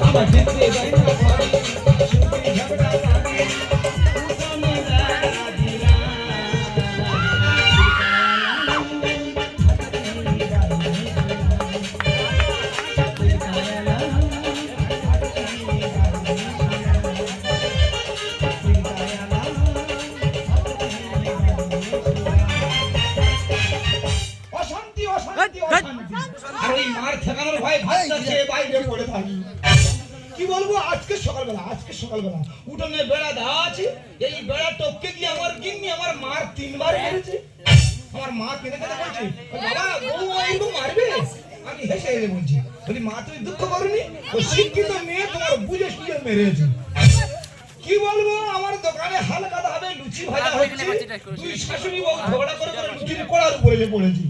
আমার দেখতে যাই না সকালবেলা। উঠোনে বেড়া দেওয়া আছে এই বেড়া টপকে গিয়ে আমার গিন্নি আমার মার তিনবার মেরেছে। আমার মা কেঁদে কেঁদে বলছে বাবা বউ এইরকম মারবে? আমি হেসে হেসে বলছি বলি মা তুমি দুঃখ করনি? ও শিক্ষিত মেয়ে তোমার বুঝে সুঝে মেরেছে। কি বলব আমার দোকানে হালকা ভাবে লুচি ভাজা হচ্ছে। তুই শাশুড়ি বউ ঝগড়া করে করে লুচির কড়ার উপরে পড়েছি।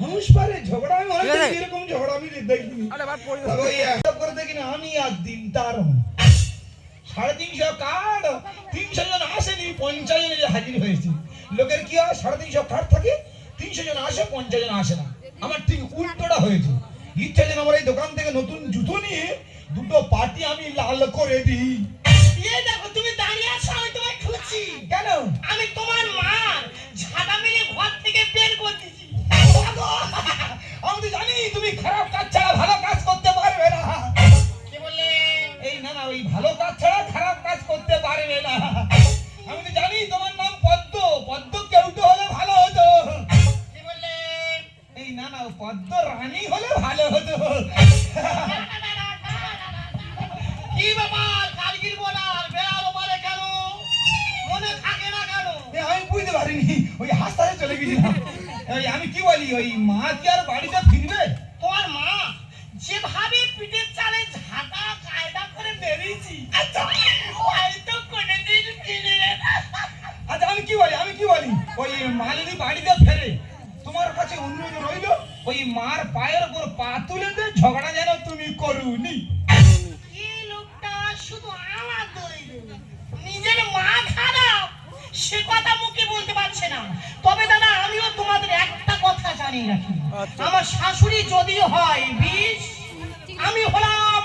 মানুষ পারে ঝগড়া আমি অনেক এরকম ঝগড়া আমি দেখিনি। করে দেখি না আমি আর দিন তার সাড়ে তিনশো কার্ড তিনশো জন আসেনি পঞ্চাশ জন হাজির হয়েছে। লোকের কি হয় সাড়ে তিনশো কার্ড থাকে তিনশো জন আসে পঞ্চাশ জন আসে না। আমার ঠিক উল্টোটা হয়েছে। ইচ্ছা যেন আমার এই দোকান থেকে নতুন জুতো নিয়ে দুটো পার্টি আমি লাল করে দিই। এই দেখো তুমি দাঁড়িয়ে আছো আমি তোমায় খুঁজছি। কেন? আমি তোমার মা ঝাঁটা মেরে ঘর থেকে বের করে আমি তো জানি তুমি খারাপ কাজ পদ্ম রানী হলে ভালো হতো। কি ব্যাপার? কালকির বলার বেড়ালো পারে কেন? মনে থাকে না কেন? আমি বুঝতে পারিনি। ওই হাসপাতালে চলে গেছিলাম। আমি কি বলি ওই মা কি আর বাড়িতে ফিরবে? তোমার মা যেভাবে পিঠের চালে ঝাঁটা কায়দা করে মেরেছি আচ্ছা। হয়তো কোনোদিন ফিরে আচ্ছা আমি কি বলি আমি কি বলি? ওই মা যদি বাড়িতে ফেরে তোমার কাছে অনুরোধ রইল? ওই মার পায়ের উপর পা তুলে দে ঝগড়া যেন তুমি করুনি। এই লোকটা শুধু আমার নিজের মা খারাপ সে কথা মুখে বলতে পারছে না। তবে দাদা আমিও তোমাদের একটা কথা জানি রাখি। আচ্ছা। আমার শাশুড়ি যদি হয় বিষ আমি হলাম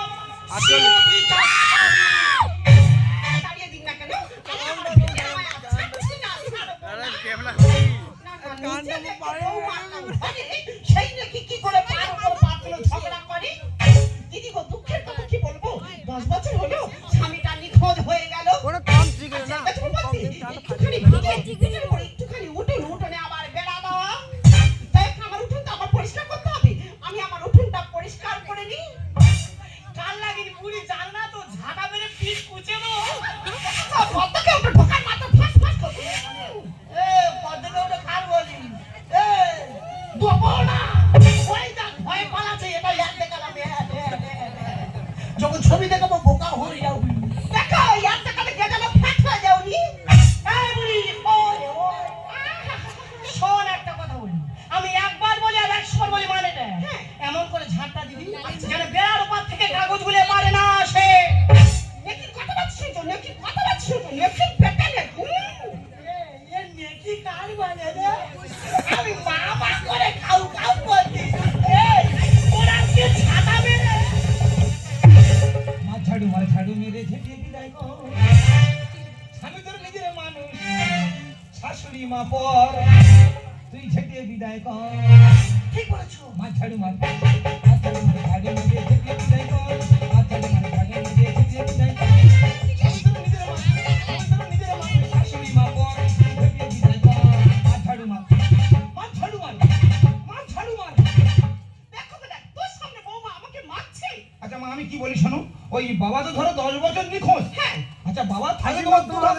আচ্ছা মা আমি কি বলি শোনো ওই বাবা তো ধরো দশ বছর নিখোঁজ। হ্যাঁ। আচ্ছা বাবা থাকে তোমার দুধা।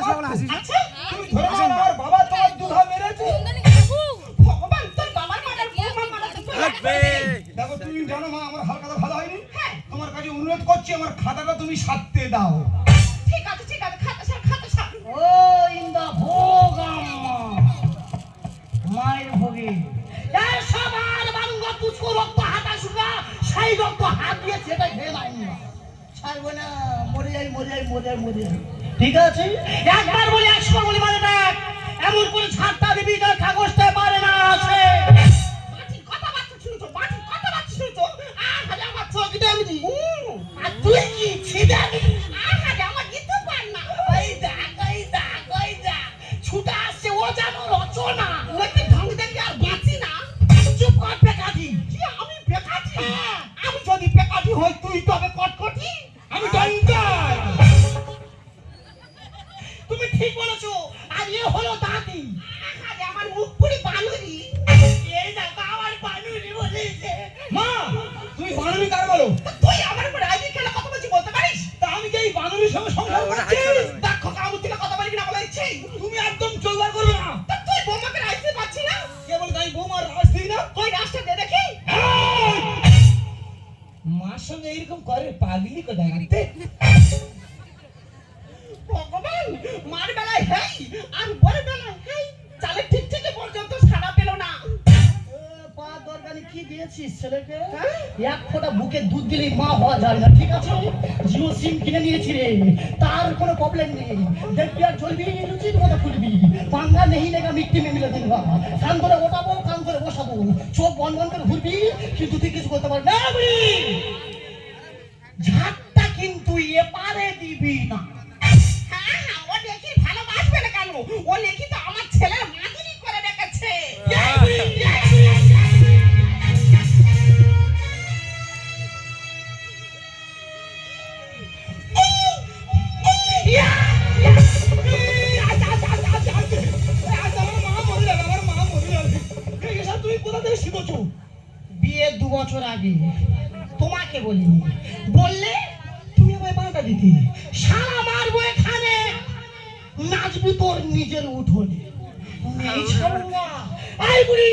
আচ্ছা। তুমি ধরে আমার বাবা তোমার দুধা মেরেছে দেখো তুমি জানো মা আমার হালকাটা ভালো হয়নি। তোমার কাছে অনুরোধ করছি আমার খাতাটা তুমি সারতে দাও। ঠিক আছে ঠিক আছে খাতা সার খাতা সার। ও ইন্দা ভোগাম্মা মায়ের ভোগে। এই সবার বাঙ্গ পুষ্কু রক্ত হাতা শুকা সেই রক্ত হাত দিয়ে সেটা ঠিক আছে? একবার বলি একশো বলি মানে দেখ, এমন করে ছাড়টা দিবি তার কাগজটা পারে না আছে। মাটির কথা কি শুনছো আমার মুখ পুরি বানুরি। এই দেখো আমার বানুরি বলেছে মা তুমি বানুরি কার বলো? তুই আমার উপর রাজি খেলা কথা বলতে পারিস? তা আমি কি এই বানুরির সঙ্গে পা কি দিয়েছিস ছেলেকে? হ্যাঁ? এক ফোঁটা বুকে দুধ দিলেই মা হওয়া যায় না ঠিক আছে? জিও সিম কিনে নিয়েছি রে তার কোনো প্রবলেম নেই। দেখবি আর চলবি লুচির মতো খুলবি পাঙ্গা নেই লেগা মিট্টি মে মিলে দিন কান করে ওঠাবো কান করে বসাবো। চোখ বন্ধ বন্ধ করে ঘুরবি কিন্তু তুই কিছু করতে পারবি না। ঝাঁটটা কিন্তু এপারে দিবি না। বছর আগে তোমাকে বলিনি। বললে তুমি আমায় বাধা দিতে। সারা মারবো এখানে। নাচবি তোর নিজের উঠোনে। এই বুড়ি।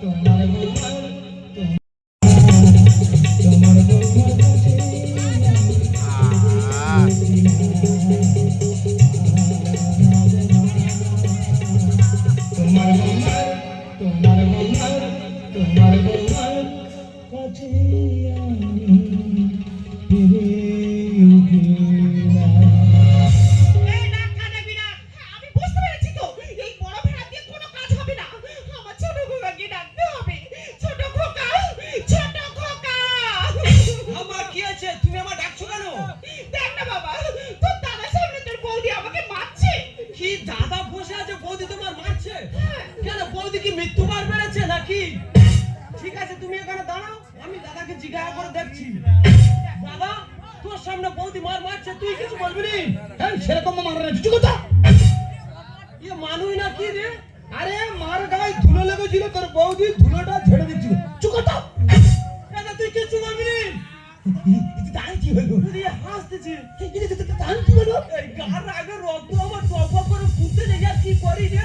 তোমার কি মৃত্যুবার বেড়েছে নাকি? ঠিক আছে তুমি এখানে দাঁড়াও আমি দাদাকে জিজ্ঞাসা করে দেখছি। দাদা তোর সামনে বৌদি মার মারছে তুই কিছু বলবি নি? হ্যাঁ সেরকম কিছু কথা। ইয়ে মানুই না কি রে? আরে মার গায়ে ধুলো লেগেছিল তোর বৌদি ধুলোটা ঝেড়ে দিচ্ছিল দাদা তুই কিছু বলবি নি? কি হলো? তুই হাসতেছি তাই কি হলো? গার আগে রক্ত আমার টপ করে ফুটতে আর কি করি রে?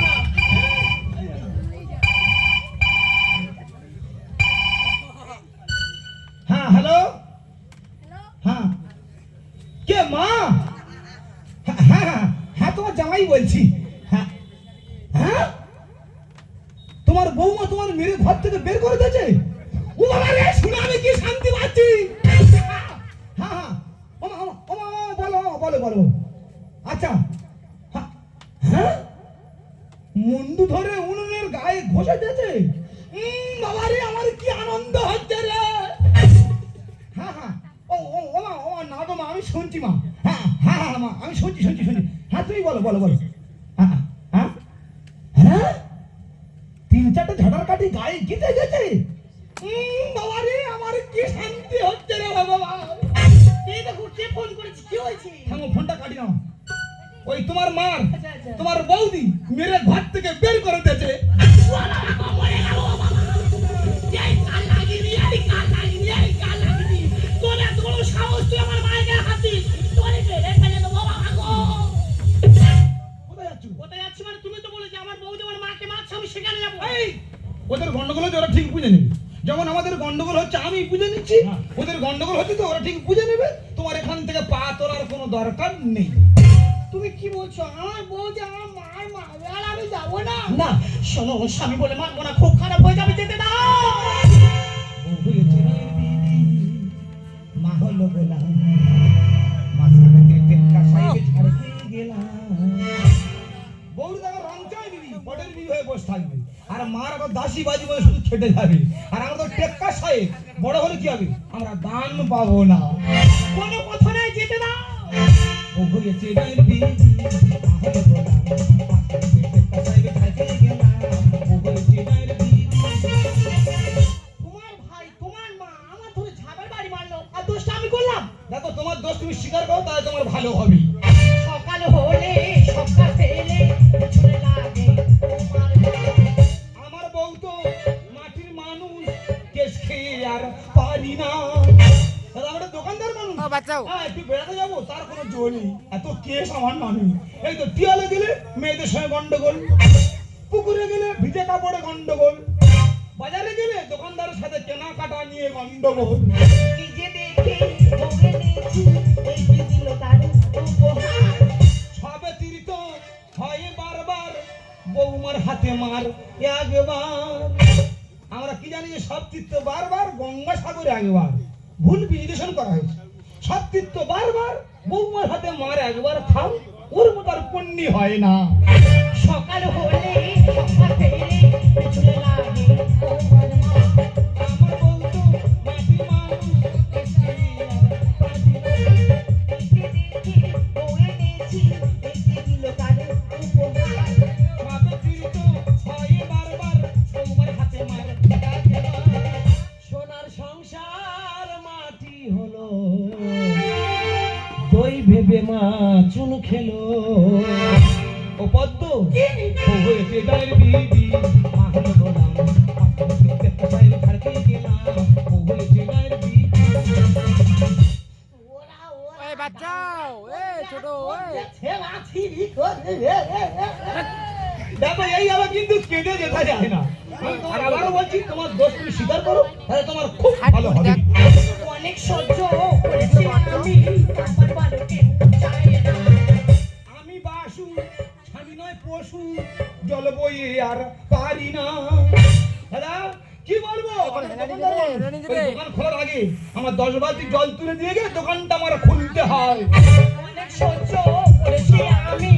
থেকে বের করে দিয়েছে। ও বাবা রে শুনে আমি কি শান্তি পাচ্ছি? হ্যাঁ হ্যাঁ বলো বলো বলো। আচ্ছা হ্যাঁ, মুন্ডু ধরে উনুনের গায়ে ঘষে দিয়েছে। বাবা রে আমার কি আনন্দ হচ্ছে রে। হ্যাঁ হ্যাঁ ও ও ও মা ও না গো মা আমি শুনছি মা। হ্যাঁ হ্যাঁ হ্যাঁ মা আমি শুনছি শুনছি শুনছি। হ্যাঁ তুমি বলো বলো বলো হ্যাঁ হ্যাঁ হ্যাঁ তিন চারটে ঝাড়ার কাঠি গায়ে গিতে গেছে। বাবা রে আমার কি শান্তি হচ্ছে রে বাবা এই দেখো কে ফোন করেছে? কি হয়েছে? থামো ফোনটা কাটি নাও। ওই তোমার মার আচ্ছা, আচ্ছা। তোমার বৌদি মেরে ঘর থেকে বের করে দিয়েছে। বুঝে ওদের গন্ডগোল হচ্ছে তো ওরা ঠিক বুঝে নেবে। তোমার এখান থেকে পা তোলার কোনো দরকার নেই। তুমি কি বলছো? আমার বউ যে আমার মার মারবে আর আমি যাব না। না শোনো স্বামী বলে মানবো না খুব খারাপ হয়ে যাবে যেতে দাও। মা হলো গোলাম। বউর রং চাই দিদি পটের বিয়ে হয়ে বসে থাকবে। আর মার আবার দাসী বাজি বলে শুধু খেটে যাবে। আর আমরা তো টেক্কা সাহেব, বড় হলে কি হবে? আমরা দান পাবো না। কোনো কথা নাই যেতে দাও। ও হয়েছে আর পারি না। আমরা দোকানদার মানুষ হ্যাঁ একটু বেড়াতে যাব তার কোনো জো নেই। এত কেস আমার মানুষ এই তো টিয়ালে গেলে মেয়েদের সঙ্গে গন্ডগোল। পুকুরে গেলে ভিজে কাপড়ে গন্ডগোল। বাজারে গেলে দোকানদারের সাথে কেনাকাটা নিয়ে গন্ডগোল। নিজে দেখে সবে হয় বারবার বৌমার হাতে মার একবার। আমরা কি জানি যে সব তীর্থ বারবার গঙ্গা সাগরে একবার ভুল বিশ্লেষণ করা হয়েছে। সব তীর্থ বারবার বৌমার হাতে মার একবার খাও ওর মতো আর পুণ্যি হয় না। সকাল হলে দই ভেবে মা চুন খেলো। ও পদ্ম ও হয়েছে গায়ের বিবি মাহল গোলাম। বাচ্চাও এ ছোট দেখো এই আবার কিন্তু কেঁদে যেতে যায় না। আর আবারও বলছি তোমার দোষ তুমি স্বীকার করো তাহলে তোমার খুব ভালো হবে। অনেক সহ্য করেছি আমি। আমার বাড়িতে চাই না। আমি বাসু স্বামী নয় পশু জল বইয়ে আর পারি না। দাদা কি বলব? দোকান খোলার আগে আমার দশ বালতি জল তুলে দিয়ে গেলে দোকানটা আমার খুলতে হয়। অনেক সহ্য করেছি আমি।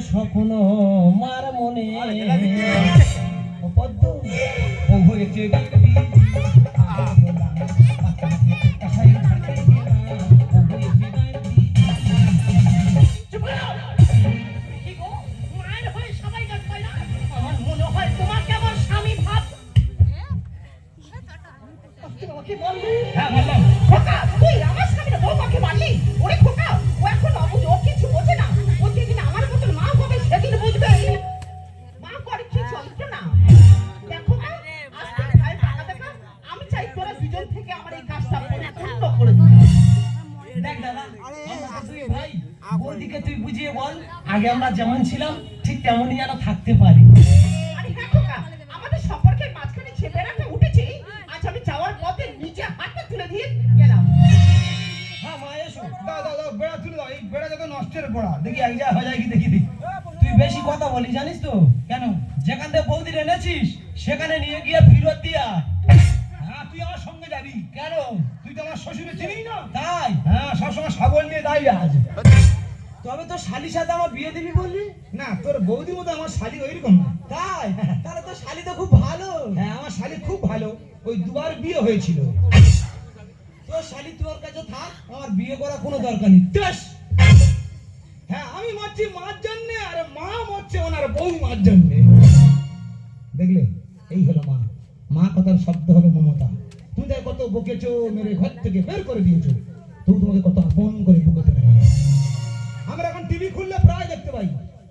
স্বপ্ন মার মনে। পদ্ম। হয়েছে আমরা তো দুই ভাই বৌদিকে তুই বুঝিয়ে বল আগে আমরা যেমন ছিলাম ঠিক তেমনই যেন থাকতে পারি। আরে হ্যাঁ খোকা আমাদের সম্পর্কের মাঝখানে যে উঠেছে। আজ আমি যাওয়ার পথে নিচে হাতটা তুলে দিয়ে গেলাম। হ্যাঁ মা এসো। দাও দাও দাও বেড়া তুলে দাও। এই বেড়া যত নষ্টের বেড়া। দেখি এক জায়গায় হয়ে যায় কি দেখি দেখি। তুই বেশি কথা বলি জানিস তো? কেন? যেখান থেকে বৌদি এনেছিস সেখানে নিয়ে গিয়ে ফিরত দিয়া হ্যাঁ তুই আমার সঙ্গে যাবি। কেন? তো আমার শ্বশুরে চিনিস না? তাই? হ্যাঁ সবসময় সাবল নিয়ে দাঁড়িয়ে আজ তবে তো শালির সাথে আমার বিয়ে দিবি বললি? না তোর বৌদির মতো আমার শালি ওইরকম না। তাই? তাহলে তো শালি তো খুব ভালো। হ্যাঁ আমার শালি খুব ভালো। ওই দুবার বিয়ে হয়েছিল। তোর শালি তোর কাছে থাক আমার বিয়ে করা কোনো দরকার নেই। হ্যাঁ আমি মরছি মার জন্যে আর মা মরছে ওনার বউ মার জন্যে। দেখলে এই হলো মা। মা কথার শব্দ হলো মমতা। তাই কত বকেছ, মেরে ঘর থেকে বের করে দিয়েছ। তবু তোমাকে কত আপন করে বুকে টেনে নিয়েছে। আমরা এখন টিভি খুললে প্রায় দেখতে পাই।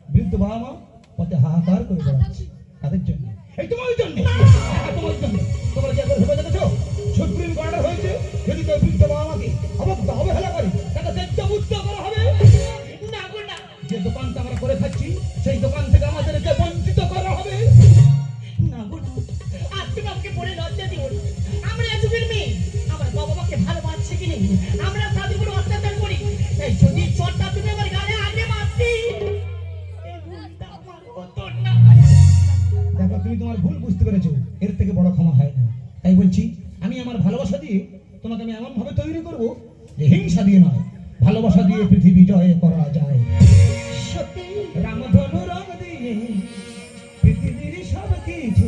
বৃদ্ধ বাবা মা পথে হাহাকার করে বেড়াচ্ছে। তাদের জন্য। এই তোমার জন্য। তোমার জন্য। তোমরা তোমাকে আমি এমন ভাবে তৈরি করব যে হিংসা দিয়ে নয়, ভালোবাসা দিয়ে পৃথিবী জয় করা যায়। সত্যি রামধনু রং দিয়ে পৃথিবীর সব কিছু